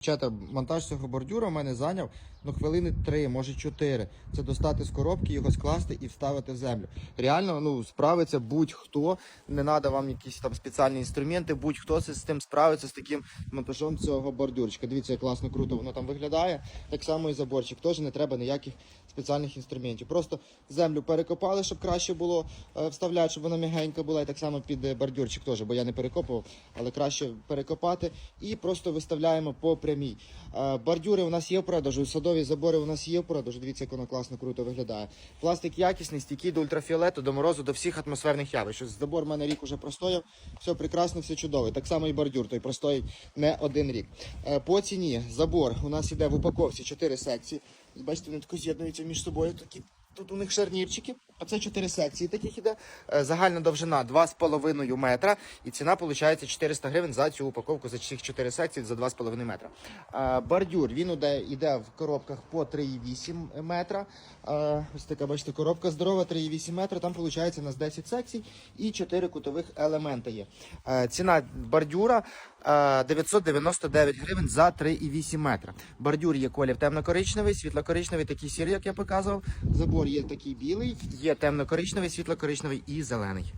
Чата, монтаж цього бордюра в мене зайняв ну, хвилини 3, може 4. Це достати з коробки, його скласти і вставити в землю. Реально ну, справиться будь-хто, не треба вам якісь там спеціальні інструменти, будь-хто з тим справиться з таким монтажом цього бордюрчика. Дивіться, як класно круто воно там виглядає. Так само і заборчик. Теж не треба ніяких спеціальних інструментів. Просто землю перекопали, щоб краще було е, вставляти, щоб вона м'ягенька була. І так само під е, бордюрчик теж, бо я не перекопував, але краще перекопати. І просто виставляємо по прямій. Е, Бордюри у нас є в продажу, садові забори у нас є в продажу. Дивіться, як воно класно круто виглядає. Пластик якісний, стійкий до ультрафіолету, до морозу, до всіх атмосферних явищ. Забор в мене рік уже простояв. Все прекрасно, все чудово. Так само і бордюр, той простоїть не один рік. Е, По ціні забор у нас іде в упаковці 4 секції. Бачите, вони тако з'єднуються між собою. Такі тут у них шарнірчики. А це 4 секції таких іде. Е, Загальна довжина 2,5 метра. І ціна виходить 400 гривень за цю упаковку за всіх 4 секції за 2,5 метра. Е, Бордюр він іде, іде в коробках по 3,8 метра. Е, Ось така, бачите, коробка здорова, 3,8 метра. Там виходить у нас 10 секцій і 4 кутових елемента є. Ціна бордюра 999 гривень за 3,8 метра. Бордюр є колір темно-коричневий, світло-коричневий, такий сірий, як я показував. Забор є такий білий, є темно-коричневий, світло-коричневий і зелений.